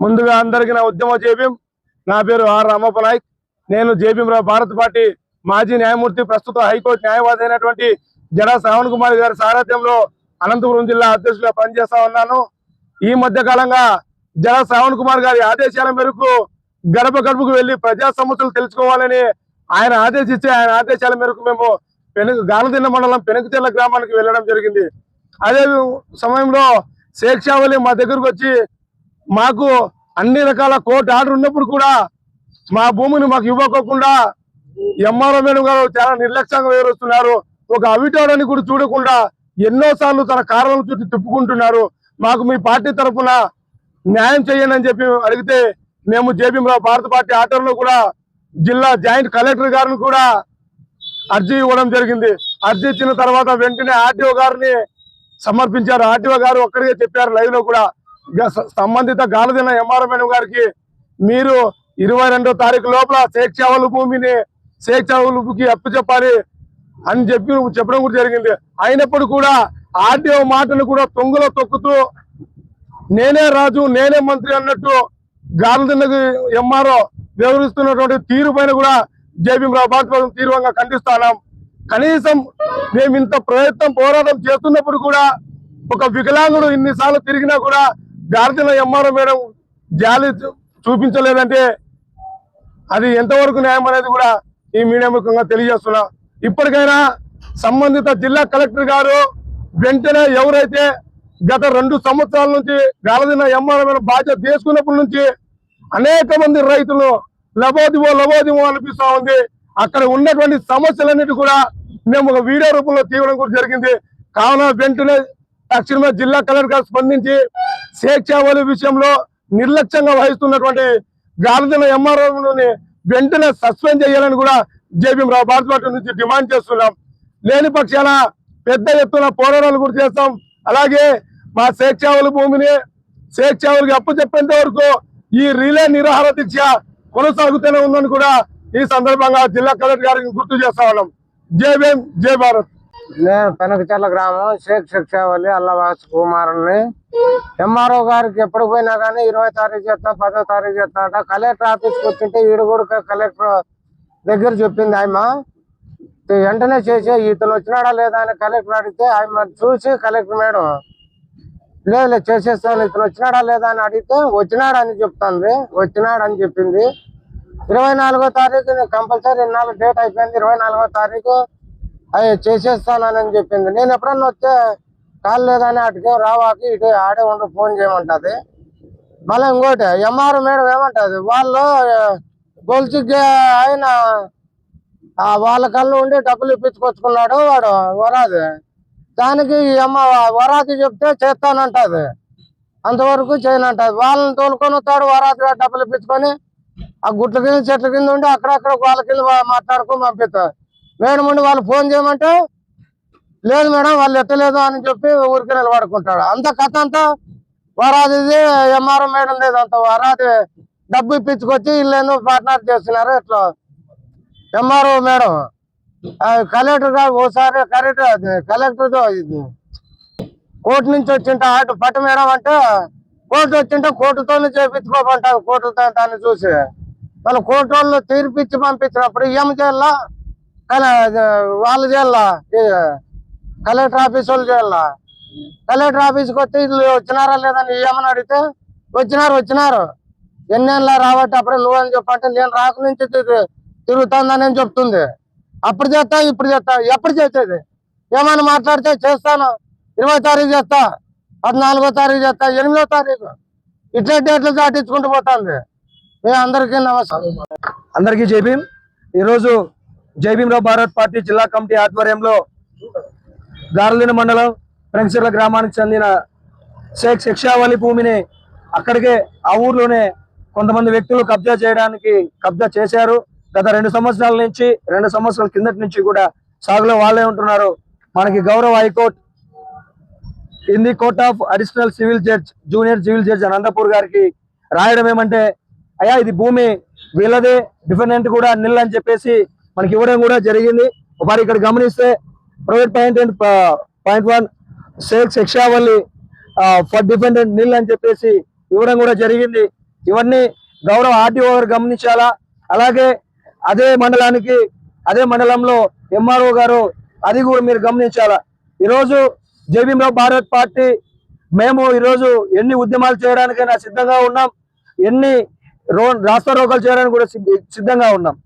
ముందుగా అందరికీ నా ఉద్యమ జేబీం నా పేరు ఆర్ రామప్ప నాయక్. నేను జేబీంరావు భారత్ పార్టీ మాజీ న్యాయమూర్తి ప్రస్తుత హైకోర్టు న్యాయవాది అయినటువంటి జడా శ్రావణ్ కుమార్ గారి సారథ్యంలో అనంతపురం జిల్లా అధ్యక్షులుగా పనిచేస్తా ఉన్నాను. ఈ మధ్య కాలంగా జడ శ్రావణ్ కుమార్ గారి ఆదేశాల మేరకు గడప గడపకు వెళ్ళి ప్రజా సమస్యలు తెలుసుకోవాలని ఆయన ఆదేశిస్తే ఆయన ఆదేశాల మేరకు మేము పెనుగు గానదిన్న మండలం పెనుకుచెల్ల గ్రామానికి వెళ్ళడం జరిగింది. అదే సమయంలో శేక్షావళి మా దగ్గరకు వచ్చి మాకు అన్ని రకాల కోర్టు ఆర్డర్ ఉన్నప్పుడు కూడా మా భూమిని మాకు ఇవ్వకోకుండా ఎంఆర్ఓ మేడం గారు చాలా నిర్లక్ష్యంగా వివరిస్తున్నారు ఒక అవిటోడని కూడా చూడకుండా ఎన్నో సార్లు తన కారణం చుట్టూ తిప్పుకుంటున్నారు. మాకు మీ పార్టీ తరఫున న్యాయం చేయండి అని చెప్పి అడిగితే మేము జేబీరావు భారత పార్టీ ఆటోలో కూడా జిల్లా జాయింట్ కలెక్టర్ గారిని కూడా అర్జీ ఇవ్వడం జరిగింది. అర్జీ ఇచ్చిన తర్వాత వెంటనే ఆర్టీఓ గారిని సమర్పించారు. ఆర్టీఓ గారు ఒక్కరిగా చెప్పారు లైవ్లో కూడా. సంబంధిత గాలదిన ఎంఆర్ఎం గారికి మీరు ఇరవై రెండో తారీఖు లోపల శేక్షావలు భూమిని శేక్షావలుకి అప్పు చెప్పాలి అని చెప్పి చెప్పడం కూడా జరిగింది. అయినప్పుడు కూడా ఆర్డీఓ మాటను కూడా తొంగలో తొక్కుతూ నేనే రాజు నేనే మంత్రి అన్నట్టు గాలదిన్నకు ఎంఆర్ఓ వివరిస్తున్నటువంటి తీరు పైన కూడా జేబీరావు భారత తీవ్రంగా ఖండిస్తున్నాం. కనీసం మేము ఇంత ప్రయత్నం పోరాటం చేస్తున్నప్పుడు కూడా ఒక వికలాంగుడు ఇన్నిసార్లు తిరిగినా కూడా గార్జన ఎంఆర్ఓ మేడం జాలి చూ- చూపించలేదంటే అది ఎంతవరకు న్యాయం అనేది కూడా ఈ మీడియా ముఖంగా తెలియజేస్తున్నా. ఇప్పటికైనా సంబంధిత జిల్లా కలెక్టర్ గారు వెంటనే ఎవరైతే గత రెండు సంవత్సరాల నుంచి గాలదిన ఎంఆర్ఓ మేడం బాధ్యత తీసుకున్నప్పటి నుంచి అనేక మంది రైతులు లబోదివో లబోదివో అనిపిస్తా ఉంది. అక్కడ ఉన్నటువంటి సమస్యలన్నిటి కూడా మేము ఒక వీడియో రూపంలో తీయడం కూడా జరిగింది. కావున వెంటనే తక్షణమే జిల్లా కలెక్టర్ గారు స్పందించి స్వేచ్ఛావళి విషయంలో నిర్లక్ష్యంగా వహిస్తున్నటువంటి గాలిదిన ఎంఆర్ఓని వెంటనే సస్పెండ్ చేయాలని కూడా జేబీ రావు భారత పార్టీ నుంచి డిమాండ్ చేస్తున్నాం. లేని పక్షాన పెద్ద ఎత్తున పోరాటాలు కూడా చేస్తాం. అలాగే మా శేక్షావళి భూమిని శేక్షావళికి అప్పు చెప్పేంత వరకు ఈ రిలే నిరాహార దీక్ష కొనసాగుతూనే ఉందని కూడా ఈ సందర్భంగా జిల్లా కలెక్టర్ గారికి గుర్తు చేస్తా ఉన్నాం. జై భీమ్ జై భారత్. నేను పెనకచర్ల గ్రామం షేక్ శిక్షావళి అల్లవాస్ కుమారుని ఎంఆర్ఓ గారికి ఎప్పుడు పోయినా కానీ ఇరవై తారీఖు చేస్తా పదో తారీఖు చేస్తా అంట. కలెక్టర్ ఆఫీస్కి వచ్చింటే ఈడు కూడా కలెక్టర్ దగ్గర చెప్పింది ఆయమ వెంటనే చేసే ఇతను వచ్చినాడా లేదా అని కలెక్టర్ అడిగితే ఆయన చూసి కలెక్టర్ మేడం లేదు లేదు చేసేస్తాను ఇతను వచ్చినాడా లేదా అని అడిగితే వచ్చినాడని చెప్తుంది వచ్చినాడని చెప్పింది. ఇరవై నాలుగో తారీఖు కంపల్సరీ ఇన్నాళ్ళు డేట్ అయిపోయింది ఇరవై నాలుగో తారీఖు అవి చేసేస్తానని చెప్పింది. నేను ఎప్పుడన్నా వస్తే కాలు లేదని అటుకే రావాకి ఇటు ఆడే ఉండి ఫోన్ చేయమంటది. మళ్ళీ ఇంకోటి ఎంఆర్ మేడం ఏమంటది వాళ్ళు గొలుసు ఆయన వాళ్ళ కళ్ళు ఉండి డబ్బులు ఇప్పించుకొచ్చుకున్నాడు వాడు వరాది. దానికి ఈ అమ్మ వరాది చెప్తే చేస్తానంటది. అంతవరకు చేయనంటది. వాళ్ళని తోలుకొని వస్తాడు వరాదిగా డబ్బులు ఇప్పించుకొని ఆ గుట్ల కింద చెట్ల కింద ఉండి అక్కడక్కడ వాళ్ళ కింద మాట్లాడుకుని మాట్లాడుకొని పంపిస్తారు. మేడం ఉండి వాళ్ళు ఫోన్ చేయమంటే లేదు మేడం వాళ్ళు ఎట్టలేదు అని చెప్పి ఊరికి నిలబడుకుంటాడు. అంత కథ అంతా వరాది ఎంఆర్ఓ మేడం లేదు అంత వరాది. డబ్బు ఇప్పించుకొచ్చి ఇల్లేందుకు పార్ట్నర్ చేస్తున్నారు ఇట్లా ఎంఆర్ఓ మేడం కలెక్టర్ గారు ఓసారి కలెక్టర్ కలెక్టర్తో కలెక్టర్ కోర్టు నుంచి వచ్చింట అటు పట్టు మేడం అంటే కోర్టు వచ్చింటే కోర్టుతోనే చేపించుకోమంటారు కోర్టుతో దాన్ని చూసి. వాళ్ళు కోర్టు వాళ్ళు తీర్పిచ్చి పంపించినప్పుడు ఏం చేయాలా వాళ్ళు చేయాలా? కలెక్టర్ ఆఫీస్ వాళ్ళు చేయాలా? కలెక్టర్ ఆఫీస్కి వస్తే వీళ్ళు వచ్చినారా లేదని ఏమని అడిగితే వచ్చినారు వచ్చినారు. ఎన్నేళ్ళ రాబట్టి అప్పుడే నువ్వని చెప్పంటే నేను రాక నుంచి తిరుగుతుందని చెప్తుంది. అప్పుడు చేస్తా ఇప్పుడు చేస్తా ఎప్పుడు చేసేది? ఏమైనా మాట్లాడితే చేస్తాను. ఇరవై తారీఖు చేస్తా పద్నాలుగో తారీఖు చేస్తా ఎనిమిదో తారీఖు. ఇట్లా డేట్లు దాటించుకుంటూ పోతుంది. మీ అందరికీ నమస్కారం. అందరికీ జై ఈరోజు జై భీమ్రావు భారత్ పార్టీ జిల్లా కమిటీ ఆధ్వర్యంలో గారలిన మండలం ప్రెంక్సిర్ల గ్రామానికి చెందిన షేక్ శిక్షావళి భూమిని అక్కడికే ఆ ఊర్లోనే కొంతమంది వ్యక్తులు కబ్జా చేయడానికి కబ్జా చేశారు. గత రెండు సంవత్సరాల నుంచి రెండు సంవత్సరాల కిందటి నుంచి కూడా సాగులో వాళ్ళే ఉంటున్నారు. మనకి గౌరవ high court in the court of additional civil judge junior civil judge Anantapur గారికి రాయడం ఏమంటే అయ్యా ఇది భూమి వీళ్ళదే డిఫెండెంట్ కూడా నిల్ అని చెప్పేసి మనకి ఇవ్వడం కూడా జరిగింది. మరి ఇక్కడ గమనిస్తే private point and point one సేక్స్ ఎక్షావల్లి ఫర్ డిఫెండెంట్ నిల్ అని చెప్పేసి ఇవ్వడం కూడా జరిగింది. ఇవన్నీ గౌరవ ఆర్టీఓ గారు గమనించాలా? అలాగే అదే మండలానికి అదే మండలంలో ఎంఆర్ఓ గారు అది కూడా మీరు గమనించాలా? ఈరోజు జేబీరావు భారత్ పార్టీ మేము ఈరోజు ఎన్ని ఉద్యమాలు చేయడానికైనా సిద్ధంగా ఉన్నాం. ఎన్ని రో రాస్తా రోకలు చేయడానికి కూడా సిద్ధంగా ఉన్నాం.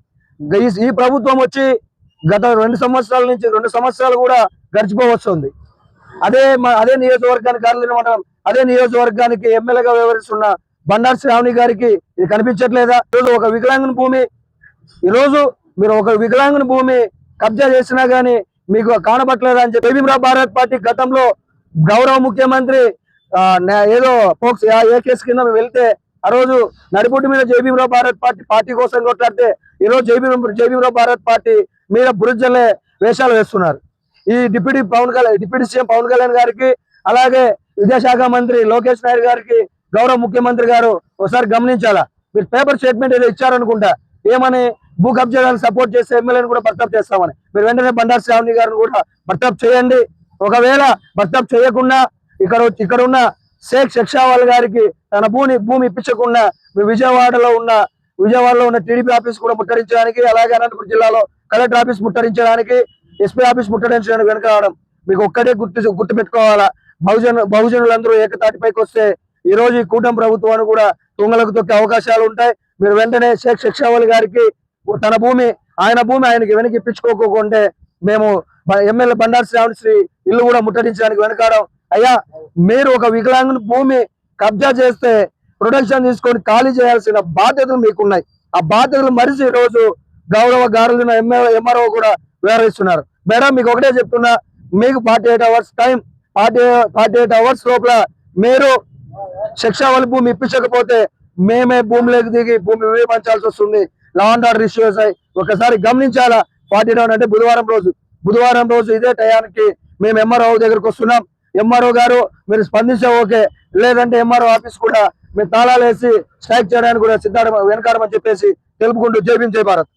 ఈ- ప్రభుత్వం వచ్చి గత రెండు సంవత్సరాల నుంచి రెండు సంవత్సరాలు కూడా గడిచిపోవస్తుంది అదే అదే నియోజకవర్గానికి కార్యాలయం మండలం అదే నియోజకవర్గానికి ఎమ్మెల్యేగా వ్యవహరిస్తున్న బండారు శ్రావణి గారికి ఇది కనిపించట్లేదా? ఈరోజు ఒక వికలాంగుని భూమి ఈరోజు మీరు ఒక వికలాంగుని భూమి కబ్జా చేసినా గానీ మీకు కానపట్లేదా అని చెప్పి భీమరావు భారత్ పార్టీ గతంలో గౌరవ ముఖ్యమంత్రి నే- ఏదో ఫోక్స్ ఏ కేసు కింద వెళ్తే ఆ రోజు నడిపుట్టు మీద జైభీమరావు భారత్ పార్టీ పార్టీ కోసం కొట్లాడితే ఈ రోజు జేబీ జేబీరావు భారత్ పార్టీ మీద బురుజల్లే వేషాలు వేస్తున్నారు. ఈ deputy Pawan Kalyan deputy CM Pawan Kalyan గారికి అలాగే విద్యాశాఖ మంత్రి లోకేష్ నాయుడు గారికి గౌరవ ముఖ్యమంత్రి గారు ఒకసారి గమనించాలా? మీరు పేపర్ స్టేట్మెంట్ ఏదో ఇచ్చారనుకుంటా. ఏమని భూ కబ్జాలను సపోర్ట్ చేసే ఎమ్మెల్యేని కూడా బర్తప్ చేస్తామని. మీరు వెంటనే బండారు శ్రావణి గారిని కూడా బర్తప్ చేయండి. ఒకవేళ బర్తప్ చేయకుండా ఇక్కడ వచ్చి- ఇక్కడ ఉన్న షేక్ షక్షావాల్ గారికి తన భూమి భూమి ఇప్పించకుండా మీ విజయవాడలో ఉన్న విజయవాడలో ఉన్న టీడీపీ ఆఫీస్ కూడా ముట్టడించడానికి అలాగే అనంతపురం జిల్లాలో కలెక్టర్ ఆఫీస్ ముట్టడించడానికి ఎస్పీ ఆఫీస్ ముట్టడించడానికి వెనుక రావడం మీకు ఒక్కటే గుర్తు గుర్తు పెట్టుకోవాలా బహుజన బహుజనులందరూ ఏకతాటిపైకి వస్తే ఈ రోజు ఈ కూటమి ప్రభుత్వాన్ని కూడా తుంగలకు తొక్కే అవకాశాలు ఉంటాయి. మీరు వెంటనే షేక్ షక్షావల్ గారికి తన భూమి ఆయన భూమి ఆయనకి వెనక్కి ఇప్పించుకోకుంటే మేము ఎమ్మెల్యే బండారు శ్రావణ్ శ్రీ ఇల్లు కూడా ముట్టడించడానికి వెనకాడం అయ్యా మీరు ఒక వికలాంగుని భూమి కబ్జా చేస్తే ప్రొటెక్షన్ తీసుకొని ఖాళీ చేయాల్సిన బాధ్యతలు మీకున్నాయి. ఆ బాధ్యతలు మరిచి రోజు గౌరవ గారులైన ఎంఆర్ఓ కూడా వివరిస్తున్నారు. మేడం మీకు ఒకటే చెప్తున్నా మీకు forty eight hours time forty forty eight hours లోపల మీరు శిక్షావల భూమి ఇప్పించకపోతే మేమే భూమిలోకి దిగి భూమి విమర్చాల్సి వస్తుంది. లా అండ్ ఆర్డర్ ఇష్యూస్ అయి ఒకసారి గమనించాలా? ఫార్టీ డౌన్ అంటే బుధవారం రోజు. బుధవారం రోజు ఇదే టయానికి మేము ఎంఆర్ఓ దగ్గరకు వస్తున్నాం. ఎంఆర్ఓ గారు మీరు స్పందించే ఓకే. లేదంటే ఎంఆర్ఓ ఆఫీస్ కూడా మీరు తాళాలు వేసి స్ట్రైక్ చేయడానికి కూడా సిద్ధాడ వెనకాడమని చెప్పేసి తెలుపుకుంటూ జై భీమ్ జై భారత్.